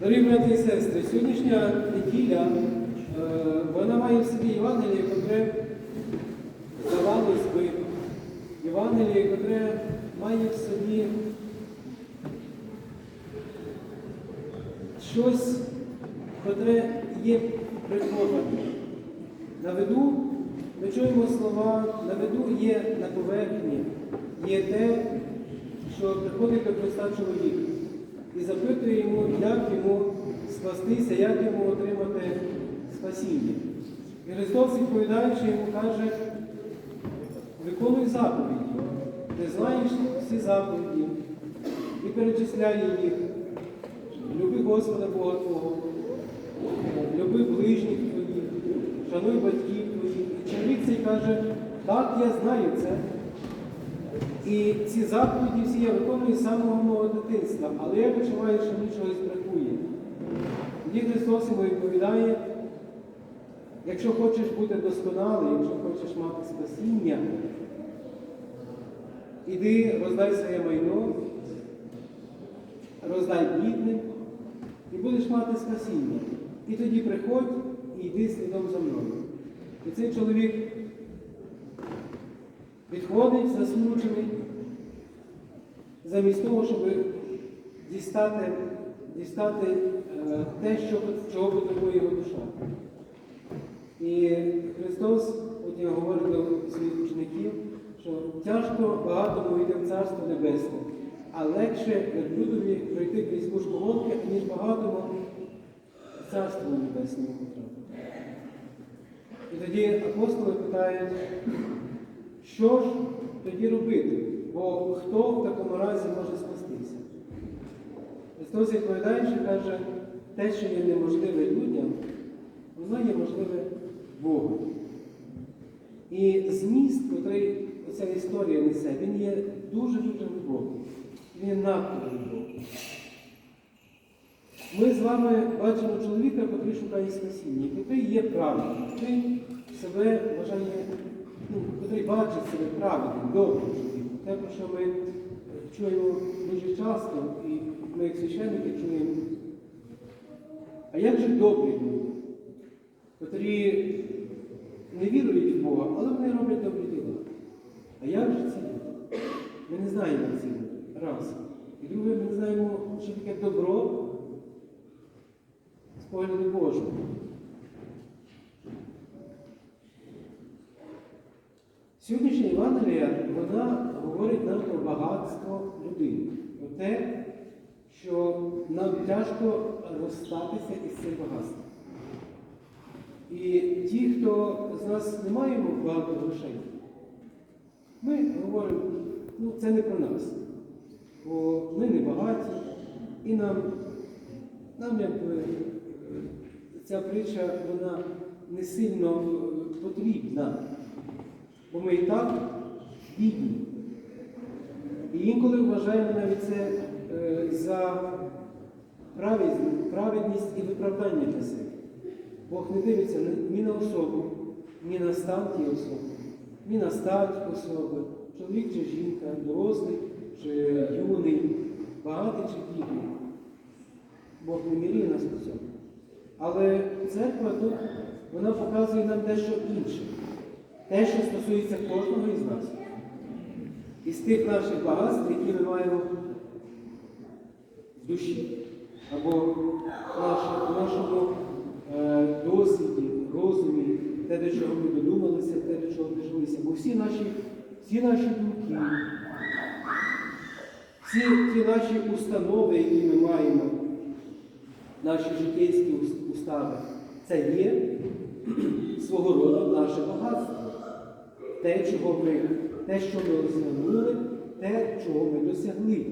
Дорогі брати і сестри, сьогоднішня неділя, е, вона має в собі Євангеліє, котре здавалось би, Євангеліє, котре має в собі щось, котре є приховане. На виду ми чуємо слова, на виду є на поверхні, є те, що приходить до Христа чоловік і запитує йому, як йому спастися, як йому отримати спасіння. І Христос, відповідаючи йому, каже, виконуй заповіді. Ти знаєш всі заповіді і перечисляє їх. Люби Господа Бога Твого, люби ближніх твоїх, шануй батьків твоїх. І чоловік цей каже, так, я знаю це. І ці заповіді всі я виконую з самого мого дитинства, але я відчуваю, що мені чогось бракує. Тоді Христос йому відповідає, якщо хочеш бути досконалий, якщо хочеш мати спасіння, іди роздай своє майно, роздай бідним і будеш мати спасіння. І тоді приходь і йди слідом за мною. І цей чоловік відходить засмучений, замість того, щоб дістати, дістати е, те, що, чого потребує його душа. І Христос потім говорить до своїх учеників, що тяжко багатому йти в Царство Небесне, а легше людові пройти крізь пушку гонки, ніж багатому в Царство Небесне потрапити. І тоді апостоли питають, що ж тоді робити? Бо хто в такому разі може спастися? Христос відповідаючи, каже, те, що є неможливе людям, воно є можливе Богу. І зміст, котрий ця історія несе, він є дуже-дуже глибокий. Він є надто глибокий. Ми з вами бачимо чоловіка, який шукає спасіння, який є правильним, який себе вважає, ну, який бачить себе правильним, добрим чоловіком. Те, про що ми чуємо дуже часто, і ми як священники чуємо. А як же добрі люди, котрі не вірують в Бога, але вони роблять добрі діла? А як же ці люди? Ми не знаємо ці люди. Раз. І друге, ми не знаємо, що таке добро з погляду Божого. Сьогоднішня Євангелія, вона говорить нам про багатство людини, про те, що нам тяжко розстатися із цим багатством. І ті, хто з нас не маємо багато грошей, ми говоримо, ну це не про нас. Бо ми не багаті, і нам, нам якби ця притча вона не сильно потрібна. Бо ми і так бідні. І інколи вважаємо навіть це е, за праведність, і виправдання для себе. Бог не дивиться ні на особу, ні на стан тієї особи, ні на стать особи, чоловік чи жінка, дорослий чи юний, багатий чи бідний. Бог не міряє нас по цьому. Але церква тут вона показує нам дещо інше. Те, що стосується кожного із нас. Із тих наших багатств, які ми маємо в душі, або в нашому, е, досвіді, розумі, те, до чого ми додумалися, те, до чого дожилися. Бо всі наші, всі наші думки, всі ті наші установи, які ми маємо, наші життєвські устави, це є свого роду наше багатство. Те, чого ми, те, що ми осягнули, те, чого ми досягли.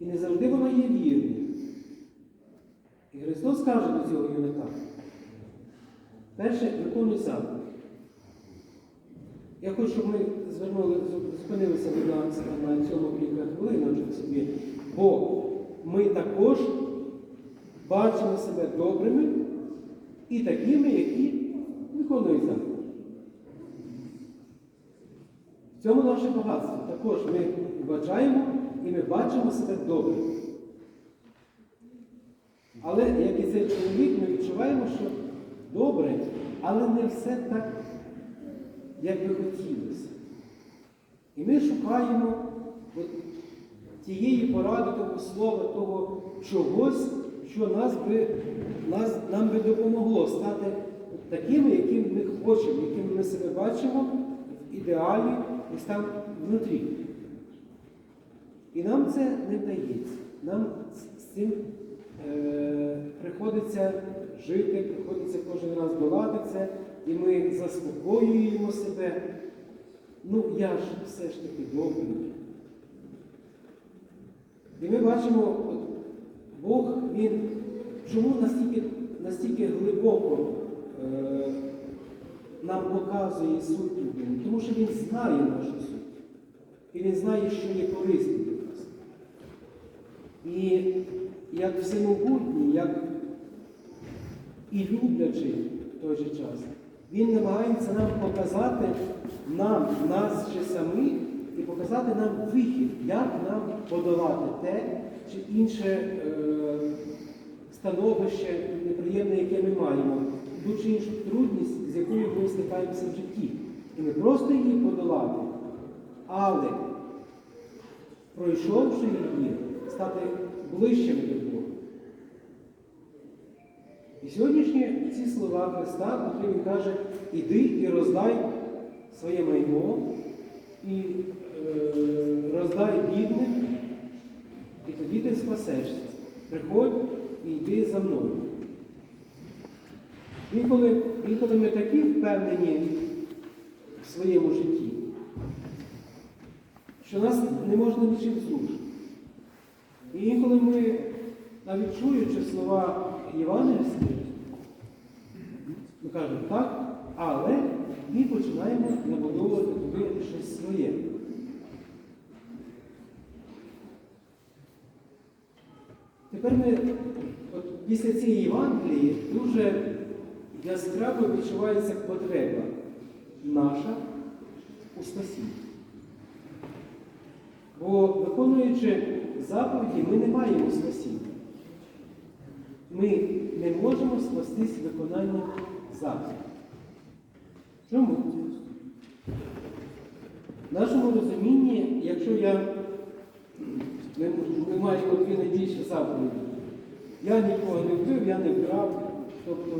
І не завжди воно є вірним. І Христос каже до цього юнака. Перше, виконуй заповідь. Я хочу, щоб ми звернули, зупинилися на цьому кілька хвилиночок собі, бо ми також бачимо себе добрими і такими, які виконують заповідь. В цьому наше багатство. Також ми вважаємо і ми бачимо себе добре. Але як і цей чоловік, ми відчуваємо, що добре, але не все так, як би хотілося. І ми шукаємо от тієї поради, того слова, того чогось, що нас би, нас, нам би допомогло стати такими, яким ми хочемо, якими ми себе бачимо в ідеалі десь там внутрі. І нам це не вдається. Нам з цим е, приходиться жити, приходиться кожен раз долати це, і ми заспокоюємо себе. Ну, я ж все ж таки добрий. І ми бачимо, от, Бог, Він чому настільки, настільки глибоко е, нам показує суть людини? Тому що Він знає нашу суть. І Він знає, що є корисним для нас. І як всемогутній, як і люблячий в той же час, він намагається нам показати нам, нас ще самих, і показати нам вихід, як нам подолати те чи інше е, становище неприємне, яке ми маємо, ту чи іншу трудність, з якою ми стикаємося в житті. І не просто її подолати, але пройшовши її, стати ближчими до Бога. І сьогоднішні ці слова Христа, котрі Він каже, іди і роздай своє майно, і е, роздай бідним, і тоді ти спасешся. Приходь і йди за мною. Інколи, інколи ми такі впевнені в своєму житті, що нас не можна нічим зрушити. І інколи ми, навіть чуючи слова євангельські, ми кажемо так, але і починаємо набудовувати туди щось своє. Тепер ми от після цієї Євангелії дуже яскраво відчувається потреба наша у спасінні. Бо виконуючи заповіді, ми не маємо спасіння. Ми не можемо спастись виконанням заповіді. Чому? В нашому розумінні, якщо я не, не маю дві найбільші заповіді, я нікого не вбив, я не вкрав, тобто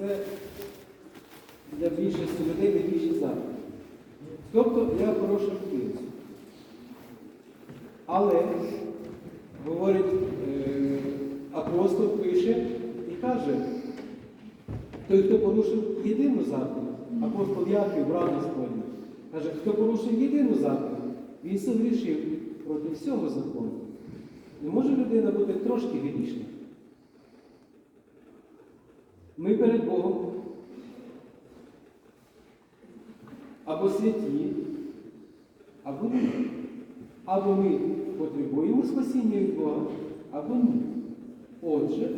це для більшості людей найбільші заповіді. Тобто я хороший вбивця. Але, говорить е, апостол, пише і каже, той, хто порушив єдину заповідь, апостол Яків, брат Господній, каже, хто порушив єдину заповідь, він согрішив проти всього закону. Не може людина бути трошки грішна. Ми перед Богом або святі, або ні. Або ми потребуємо спасіння від Бога, або ні. Отже,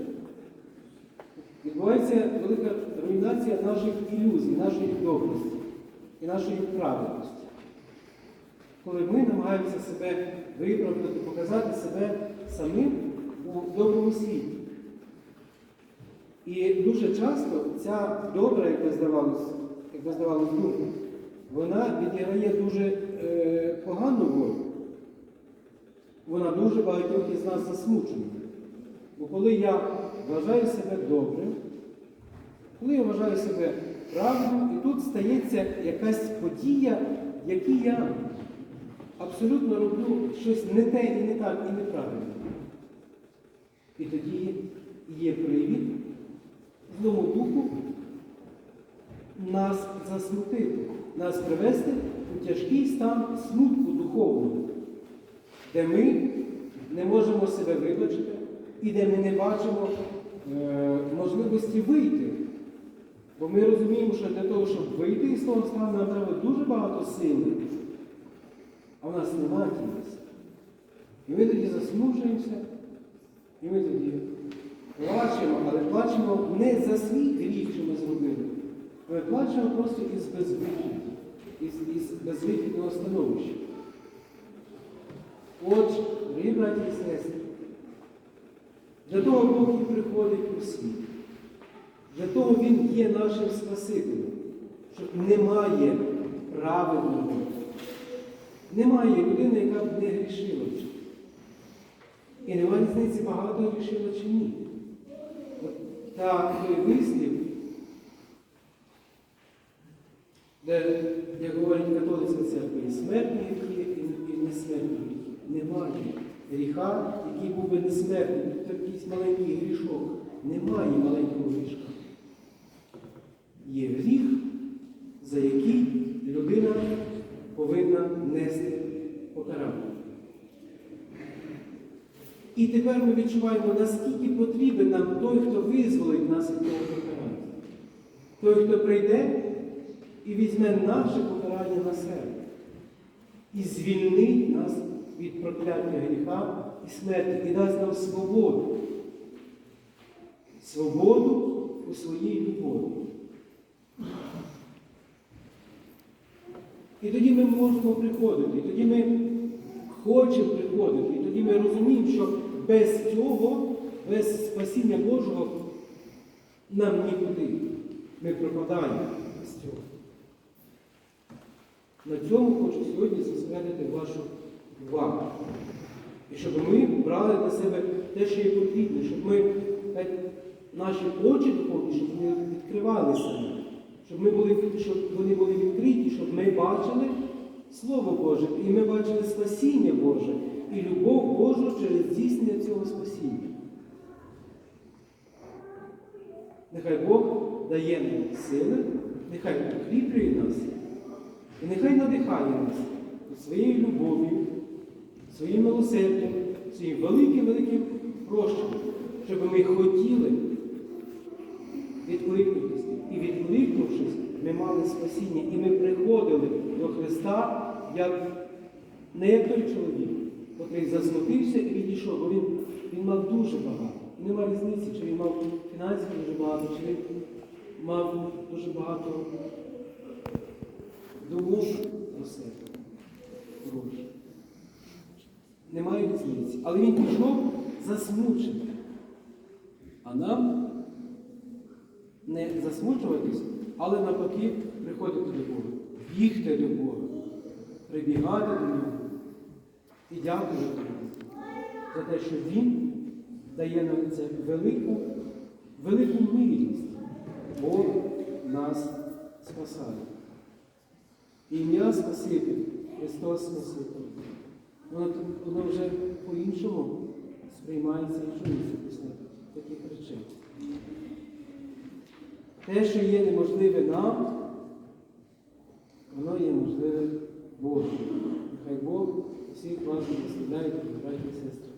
відбувається велика руйнація наших ілюзій, нашої добрості і нашої праведності. Коли ми намагаємося себе виправдати, показати себе самим у доброму світі. І дуже часто ця добра, як би здавалось, як здавалось вона відіграє дуже е, погану роль. Вона дуже багатьох із нас засмучує. Бо коли я вважаю себе добрим, коли я вважаю себе правильним, і тут стається якась подія, в якій я абсолютно роблю щось не те і не так, і неправильно. І тоді є привід злому духу нас засмутити, нас привести у тяжкий стан смутку духовного, де ми не можемо себе вибачити і де ми не бачимо е, можливості вийти. Бо ми розуміємо, що для того, щоб вийти із того стану, нам треба дуже багато сили, а в нас немає тієї. І ми тоді засмучуємося, і ми тоді плачемо, але плачемо не за свій гріх, що ми зробили. Ми плачемо просто із безвихідь, із, із безвихідного становища. Отже, дорогі браті і сестри, Для того Бог і приходить у світ. Для того Він є нашим Спасителем, що немає праведного. Немає людини, яка б не грішила. І немає різниці, багато грішила чи ні. Та той вислів, де, як говорить католицька церква, смертні гріхи, і несмертні гріхи. Немає гріха, який був би несмертний, Такий маленький грішок. Немає маленького грішка. Є гріх, за який людина повинна нести покарання. І тепер ми відчуваємо, наскільки потрібен нам той, хто визволить нас від того покарання. Той, хто прийде і візьме наше покарання на себе. І звільнить нас від прокляття гріха і смерті, і дасть нам свободу. Свободу у своїй любові. І тоді ми можемо приходити, і тоді ми хочемо приходити, і тоді ми розуміємо, що без цього, без спасіння Божого нам нікуди. Ми пропадаємо без цього. На цьому хочу сьогодні зосередити вашу увагу. І щоб ми брали на себе те, що є потрібно, щоб ми наші очі духовні, щоб вони відкривалися, щоб, ми були, щоб вони були відкриті, щоб ми бачили Слово Боже, і ми бачили спасіння Боже і любов Божу через здійснення цього спасіння. Нехай Бог дає нам сили, нехай укріплює нас, і нехай надихає нас своєю любов'ю, своїм милосердям, своїм великим-великим прощенням, щоб ми хотіли відкликнутися. І відкликнувшись, ми мали спасіння. І ми приходили до Христа як, не як той чоловік, який засмутився і відійшов, бо він, він мав дуже багато. І нема різниці, чи він мав фінансів дуже багато, чи він мав дуже багато думок про себе. Гроші. Немає різниці. Але він пішов засмучений. А нам не засмучуватись, але навпаки приходити до Бога, бігти до Бога, прибігати до Нього і Йому за те, що Він дає нам це велику, велику милість. Бог нас спасає. Ім'я Спаситель, Христос Спаситель. Воно, воно вже по-іншому сприймається і чується після таких речей. Те, що є неможливе нам, воно є можливе Богу. Нехай Бог всіх вас благословляє, браті і сестри.